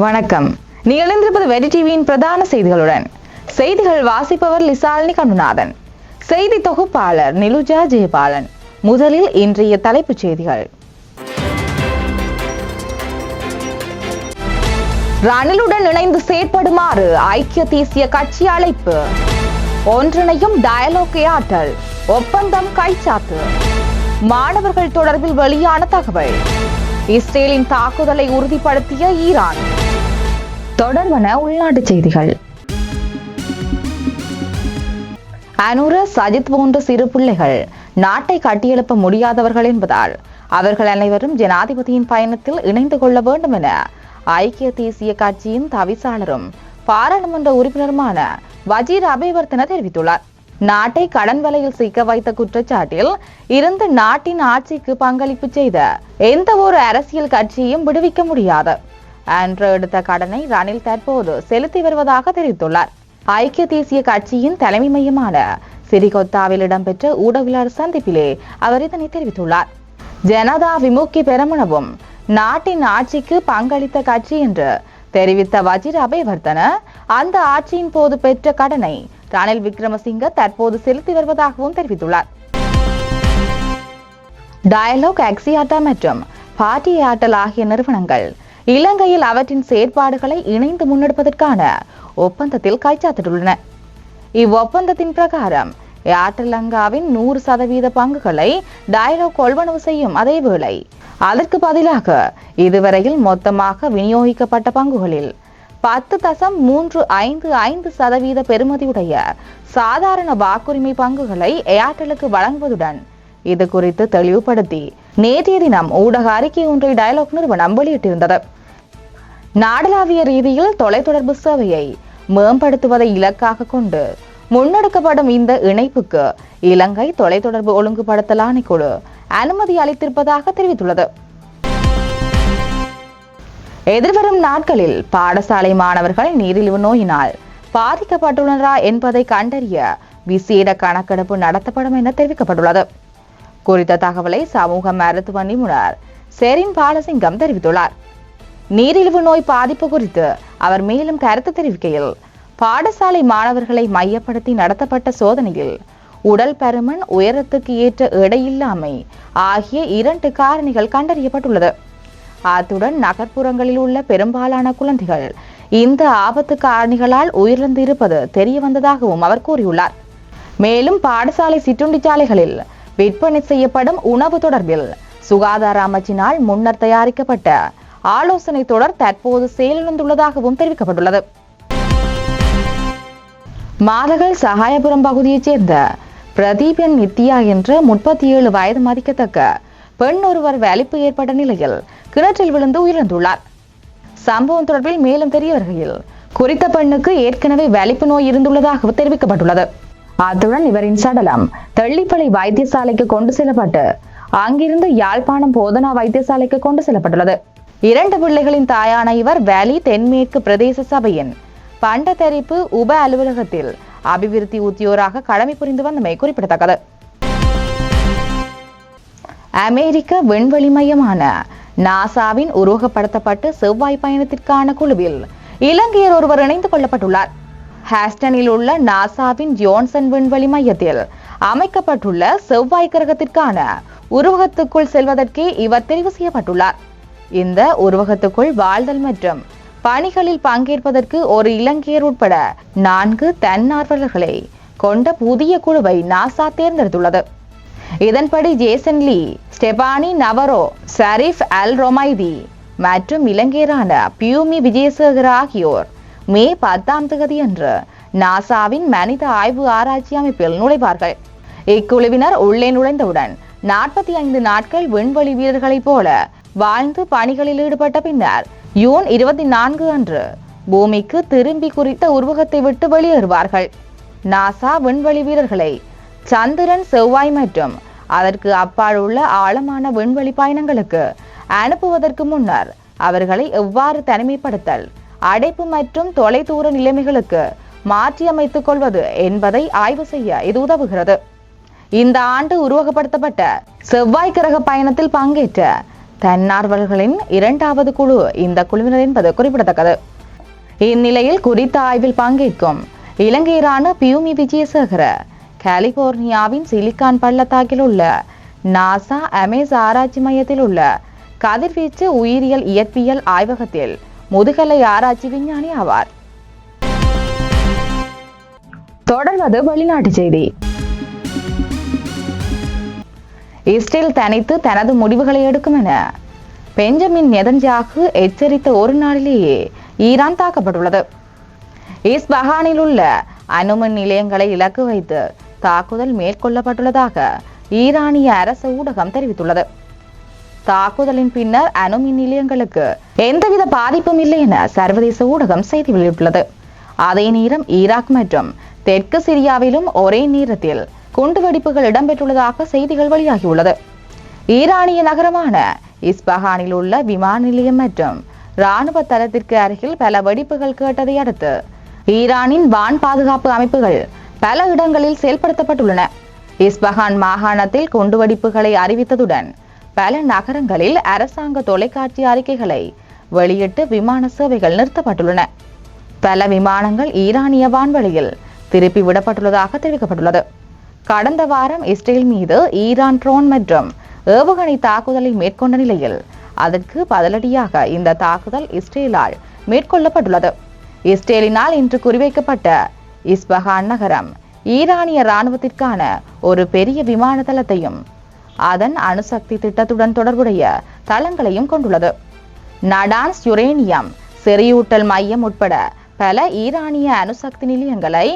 வணக்கம். நீங்கள் இணைந்திருப்பது வெடி டிவியின் பிரதான செய்திகளுடன். செய்திகள் வாசிப்பவர் லிசாலினி கண்ணுநாதன். செய்தி தொகுப்பாளர் நிலுஜா ஜெயபாலன். முதலில் இன்றைய தலைப்புச் செய்திகள். ரணிலுடன் இணைந்து செயற்படுமாறு ஐக்கிய தேசிய கட்சி அழைப்பு. ஒன்றிணையும் டயலோக் ஆற்றல். ஒப்பந்தம் கைச்சாத்து. மாணவர்கள் தொடர்பில் வெளியான தகவல். இஸ்ரேலின் தாக்குதலை உறுதிப்படுத்திய ஈரான். தொடர்வன உள்நாட்டு செய்திகள். அனுர சஜித் போன்ற சிறு பிள்ளைகள் நாட்டை கட்டியெழுப்ப முடியாதவர்கள் என்பதால் அவர்கள் அனைவரும் ஜனாதிபதியின் பயணத்தில் இணைந்து கொள்ள வேண்டும் என ஐக்கிய தேசிய கட்சியின் தவிசாளரும் பாராளுமன்ற உறுப்பினருமான வஜீர் அபேவர்த்தன தெரிவித்துள்ளார். நாட்டை கடன் வலையில் சிக்க வைத்த குற்றச்சாட்டில் இருந்து நாட்டின் ஆட்சிக்கு பங்களிப்பு செய்த எந்த ஒரு அரசியல் கட்சியையும் விடுவிக்க முடியாது. அன்று எடுத்த கடனை ரணில் தற்போது செலுத்தி வருவதாக தெரிவித்துள்ளார். ஐக்கிய தேசிய கட்சியின் தலைமை மையமான சிறிகொத்தாவில் இடம்பெற்ற ஊடகவியலாளர் சந்திப்பிலே அவர் இதனை தெரிவித்துள்ளார். ஜனதா விமுக்தி பெருமனவும் நாட்டின் ஆட்சிக்கு பங்களித்த கட்சி என்று தெரிவித்த வஜிர அபயவர்த்தன அந்த ஆட்சியின் போது பெற்ற கடனை ரணில் விக்ரமசிங்க தற்போது செலுத்தி வருவதாகவும் தெரிவித்துள்ளார். டயலாக் ஆக்சியாட்டா மற்றும் பாட்டி ஆட்டல் ஆகிய நிறுவனங்கள் இலங்கையில் அவற்றின் செயற்பாடுகளை இணைந்து முன்னெடுப்பதற்கான ஒப்பந்தத்தில் கைச்சாத்திட்டுள்ளன. இவ்வொப்பந்தத்தின் பிரகாரம் ஏர்டெல் லங்காவின் நூறு சதவீத பங்குகளை டயலோ கொள்வனவு செய்யும் அதேவேளை அதற்கு பதிலாக இதுவரையில் மொத்தமாக விநியோகிக்கப்பட்ட பங்குகளில் பத்து தசம் மூன்று ஐந்து ஐந்து சதவீத பெறுமதியுடைய சாதாரண வாக்குரிமை பங்குகளை ஏர்டெலுக்கு வழங்குவதுடன் இது குறித்து தெளிவுபடுத்தி நேற்றைய தினம் ஊடக அறிக்கை ஒன்றை டயலாக் நிறுவனம் வெளியிட்டிருந்தது. நாடளாவிய ரீதியில் தொலைத்தொடர்பு சேவையை மேம்படுத்துவதை இலக்காக கொண்டு முன்னெடுக்கப்படும் இந்த இணைப்புக்கு இலங்கை தொலைத்தொடர்பு ஒழுங்குபடுத்தல் ஆணைக்குழு அனுமதி அளித்திருப்பதாக தெரிவித்துள்ளது. எதிர்வரும் நாட்களில் பாடசாலை மாணவர்கள் நீரிழிவு நோயினால் பாதிக்கப்பட்டுள்ளனரா என்பதை கண்டறிய விசேட கணக்கெடுப்பு நடத்தப்படும் என தெரிவிக்கப்பட்டுள்ளது. குறித்த தகவலை சமூக மருத்துவ நிபுணர் செரின் பாலசிங்கம் தெரிவித்துள்ளார். நீரிழிவு நோய் பாதிப்பு குறித்து அவர் மேலும் கருத்து தெரிவிக்கையில் பாடசாலை மாணவர்களை மையப்படுத்தி நடத்தப்பட்ட சோதனையில் உடல் பருமன் உயரத்துக்கு ஏற்ற எடையில்லாமை ஆகிய இரண்டு காரணிகள் கண்டறியப்பட்டுள்ளது. அத்துடன் நகர்ப்புறங்களில் உள்ள பெரும்பாலான குழந்தைகள் இந்த ஆபத்து காரணிகளால் உயிரிழந்திருப்பது தெரிய வந்ததாகவும் அவர் கூறியுள்ளார். மேலும் பாடசாலை சிற்றுண்டிச்சாலைகளில் விற்பனை செய்யப்படும் உணவு தொடர்பில் சுகாதார அமைச்சினால் முன்னர் தயாரிக்கப்பட்ட ஆலோசனை தொடர் தற்போது செயலிழந்துள்ளதாகவும் தெரிவிக்கப்பட்டுள்ளது. மாதகள் சகாயபுரம் பகுதியைச் சேர்ந்த பிரதீபன் நித்யா என்ற முப்பத்தி ஏழு வயது மதிக்கத்தக்க பெண் ஒருவர் வலிப்பு ஏற்பட்ட நிலையில் கிணற்றில் விழுந்து உயிரிழந்துள்ளார். சம்பவம் தொடர்பில் மேலும் தெரிய வருகையில் குறித்த பெண்ணுக்கு ஏற்கனவே வலிப்பு நோய் இருந்துள்ளதாக தெரிவிக்கப்பட்டுள்ளது. அத்துடன் இவரின் சடலம் தெள்ளிப்பளை வைத்தியசாலைக்கு கொண்டு செல்லப்பட்டு அங்கிருந்து யாழ்ப்பாணம் போதனா வைத்தியசாலைக்கு கொண்டு செல்லப்பட்டுள்ளது. இரண்டு பிள்ளைகளின் தாயான இவர் வேலி தென்மேற்கு பிரதேச சபையின் பண்டத்தரிப்பு உப அலுவலகத்தில் அபிவிருத்தி உத்தியோராக கடமை புரிந்து வந்தமை குறிப்பிடத்தக்கது. அமெரிக்க விண்வெளி மையமான நாசாவின் உருவகப்படுத்தப்பட்டு செவ்வாய் பயணத்திற்கான குழுவில் இலங்கையர் ஒருவர் இணைந்து கொள்ளப்பட்டுள்ளார். ஹாஸ்டனில் உள்ள நாசாவின் ஜோன்சன் விண்வெளி மையத்தில் அமைக்கப்பட்டுள்ள செவ்வாய் கிரகத்திற்கான உருவகத்துக்குள் செல்வதற்கே இவர் தெரிவு செய்யப்பட்டுள்ளார். இந்த உருவகத்துக்குள் வாழ்தல் மற்றும் பணிகளில் பங்கேற்பதற்கு ஒரு இலங்கையர் உட்பட நான்கு தன்னார்வலர்களை கொண்ட புதிய குழுவை நாசா தேர்ந்தெடுத்துள்ளது. இதன்படி Jason Lee Stephanie Navarro Sharif Al Romaithi மற்றும் இலங்கையரான பியூமி விஜயசேகர் ஆகியோர் மே பத்தாம் தேதி அன்று நாசாவின் மனித ஆய்வு ஆராய்ச்சி அமைப்பில் நுழைவார்கள். இக்குழுவினர் உள்ளே நுழைந்தவுடன் நாற்பத்தி ஐந்து நாட்கள் விண்வெளி வீரர்களைப் போல வாழ்ந்து பணிகளில் ஈடுபட்ட பின்னர் யூன் இருபத்தி நான்கு அன்று பூமிக்கு திரும்பி குறித்த உருவகத்தை விட்டு வெளியேறுவார்கள். நாசா விண்வெளி வீரர்களை சந்திரன் செவ்வாய் மற்றும் அதற்கு அப்பால் உள்ள ஆழமான விண்வெளி பயணங்களுக்கு அனுப்புவதற்கு முன்னர் அவர்களை எவ்வாறு தனிமைப்படுத்தல் அடைப்பு மற்றும் தொலைதூர நிலைமைகளுக்கு மாற்றியமைத்துக் கொள்வது என்பதை ஆய்வு செய்ய இது உதவுகிறது. இந்த ஆண்டு உருவகப்படுத்தப்பட்ட செவ்வாய் கிரக பயணத்தில் பங்கேற்ற தன்னார்வலர்களின் இரண்டாவது குழு இந்த குழுவினர் என்பது குறிப்பிடத்தக்கது. இந்நிலையில் குறித்த ஆய்வில் பங்கேற்கும் இலங்கையரான பியூமி விஜயசேகர கலிபோர்னியாவின் சிலிக்கான் பள்ளத்தாக்கில் உள்ள நாசா அமேஸ் ஆராய்ச்சி மையத்தில் உள்ள கதிர்வீச்சு உயிரியல் இயற்பியல் ஆய்வகத்தில் முதுகலை ஆராய்ச்சி விஞ்ஞானி ஆவார். தொடர்வது வெளிநாட்டு செய்தி. இஸ்ரேல் தனித்து தனது முடிவுகளை எடுக்கும் என பெஞ்சமின் நெதன்ஜாகு எச்சரித்த ஒரு நாளிலேயே ஈரான் தாக்கப்பட்டுள்ளது. இஸ்பஹானில் உள்ள அணுமின் நிலையங்களை இலக்கு வைத்து தாக்குதல் மேற்கொள்ளப்பட்டுள்ளதாக ஈரானிய அரசு ஊடகம் தெரிவித்துள்ளது. தாக்குதலின் பின்னர் அணுமின் நிலையங்களுக்கு எந்தவித பாதிப்பும் இல்லை என சர்வதேச ஊடகம் செய்தி வெளியிட்டுள்ளது. அதே நேரம் ஈராக் மற்றும் தெற்கு சிரியாவிலும் ஒரே நேரத்தில் குண்டுவெடிப்புகள் இடம்பெற்றுள்ளதாக செய்திகள் வெளியாகியுள்ளது. ஈரானிய நகரமான இஸ்பஹானில் உள்ள விமான நிலையம் மற்றும் ராணுவ தளத்திற்கு அருகில் பல வெடிப்புகள் கேட்டதை அடுத்து ஈரானின் வான் பாதுகாப்பு அமைப்புகள் பல இடங்களில் செயல்படுத்தப்பட்டுள்ளன. இஸ்பஹான் மாகாணத்தில் குண்டுவெடிப்புகளை அறிவித்ததுடன் பல நகரங்களில் அரசாங்க தொலைக்காட்சி அறிக்கைகளை வெளியிட்டு விமான சேவைகள் நிறுத்தப்பட்டுள்ளன. பல விமானங்கள் ஈரானிய வான்வெளியில் திருப்பி விடப்பட்டுள்ளதாக தெரிவிக்கப்பட்டுள்ளது. கடந்த வாரம் இஸ்ரேல் மீது ஈரான் ட்ரோன் மற்றும் ஏவுகணை தாக்குதலை மேற்கொண்ட நிலையில் அதற்கு பதிலடியாக இந்த தாக்குதல் இஸ்ரேலால் மேற்கொள்ளப்பட்டுள்ளது. இஸ்ரேலினால் இன்று குறிவைக்கப்பட்ட இஸ்பஹான் நகரம் ஈரானிய இராணுவத்திற்கான ஒரு பெரிய விமான தளத்தையும் அதன் அணுசக்தி திட்டத்துடன் தொடர்புடைய தளங்களையும் கொண்டுள்ளது. நடான்ஸ் யுரேனியம் செறியூட்டல் மையம் உட்பட பல ஈரானிய அணுசக்தி நிலையங்களை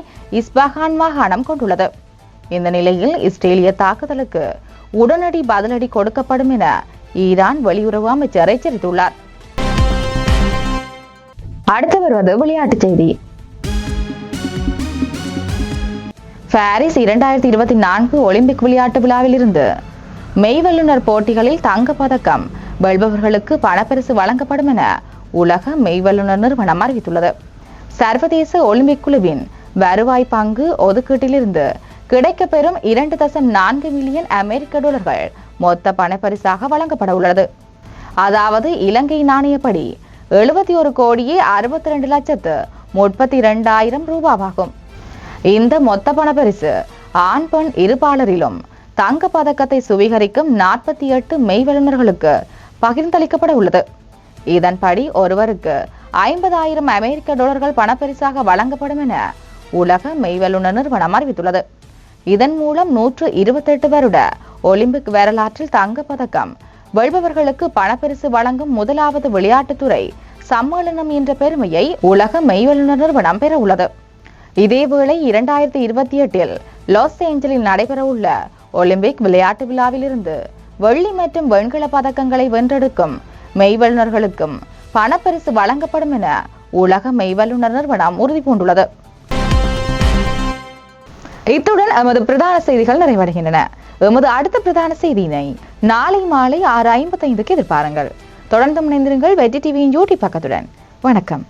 இஸ்பஹான் மாகாணம் கொண்டுள்ளது. இந்த நிலையில் இஸ்ரேலிய தாக்குதலுக்கு உடனடி பதிலடி கொடுக்கப்படும் என ஈரான் வெளியுறவு அமைச்சர் எச்சரித்துள்ளார். அடுத்து வருவது விளையாட்டுச் செய்தி. பாரிஸ் இரண்டாயிரத்தி இருபத்தி நான்கு ஒலிம்பிக் விளையாட்டு விழாவில் இருந்து மெய்வல்லுநர் போட்டிகளில் தங்கப் பதக்கம் வெல்பவர்களுக்கு பணப்பரிசு வழங்கப்படும் என உலக மெய்வல்லுநர் நிறுவனம் அறிவித்துள்ளது. சர்வதேச ஒலிம்பிக் குழுவின் வருவாய் பங்கு ஒதுக்கீட்டிலிருந்து கிடைக்கப்பெறும் இரண்டு தசம் நான்கு மில்லியன் அமெரிக்க டாலர்கள் மொத்த பணப்பரிசாக வழங்கப்பட உள்ளது. அதாவது இலங்கை நாணயப்படி எழுபத்தி ஒரு கோடியே அறுபத்தி ரெண்டு லட்சத்து முப்பத்தி இரண்டாயிரம் ரூபாவாகும். இந்த மொத்த பணப்பரிசு ஆண் பெண் இருபாலரிலும் தங்க பதக்கத்தை சுவீகரிக்கும் நாற்பத்தி எட்டு மெய்வல்லுநர்களுக்கு பகிர்ந்தளிக்கப்பட உள்ளது இதன்படி ஒருவருக்கு ஐம்பதாயிரம் அமெரிக்க டாலர்கள் பணப்பரிசாக வழங்கப்படும் என உலக மெய்வல்லுநர் நிறுவனம் அறிவித்துள்ளது. இதன் மூலம் நூற்று இருபத்தெட்டு வருட ஒலிம்பிக் வரலாற்றில் தங்கப் பதக்கம் வெல்பவர்களுக்கு பணப்பரிசு வழங்கும் முதலாவது விளையாட்டுத்துறை சம்மேளனம் என்ற பெருமையை உலக மெய்வல்லுநர் நிறுவனம் பெற உள்ளது இதேவேளை இரண்டாயிரத்தி இருபத்தி எட்டில் லாஸ் ஏஞ்சலில் நடைபெறவுள்ள ஒலிம்பிக் விளையாட்டு விழாவிலிருந்து வெள்ளி மற்றும் வெண்கல பதக்கங்களை வென்றெடுக்கும் மெய்வல்லுநர்களுக்கும் பணப்பரிசு வழங்கப்படும் என உலக மெய்வல்லுநர் நிறுவனம் உறுதி பூண்டுள்ளது இத்துடன் எமது பிரதான செய்திகள் நிறைவடைகின்றன. எமது அடுத்த பிரதான செய்தியினை நாளை மாலை ஆறு ஐம்பத்தைந்துக்கு எதிர்பாருங்கள். தொடர்ந்து முனைந்திருங்கள் வெற்றி டிவியின் யூடியூப் பக்கத்துடன். வணக்கம்.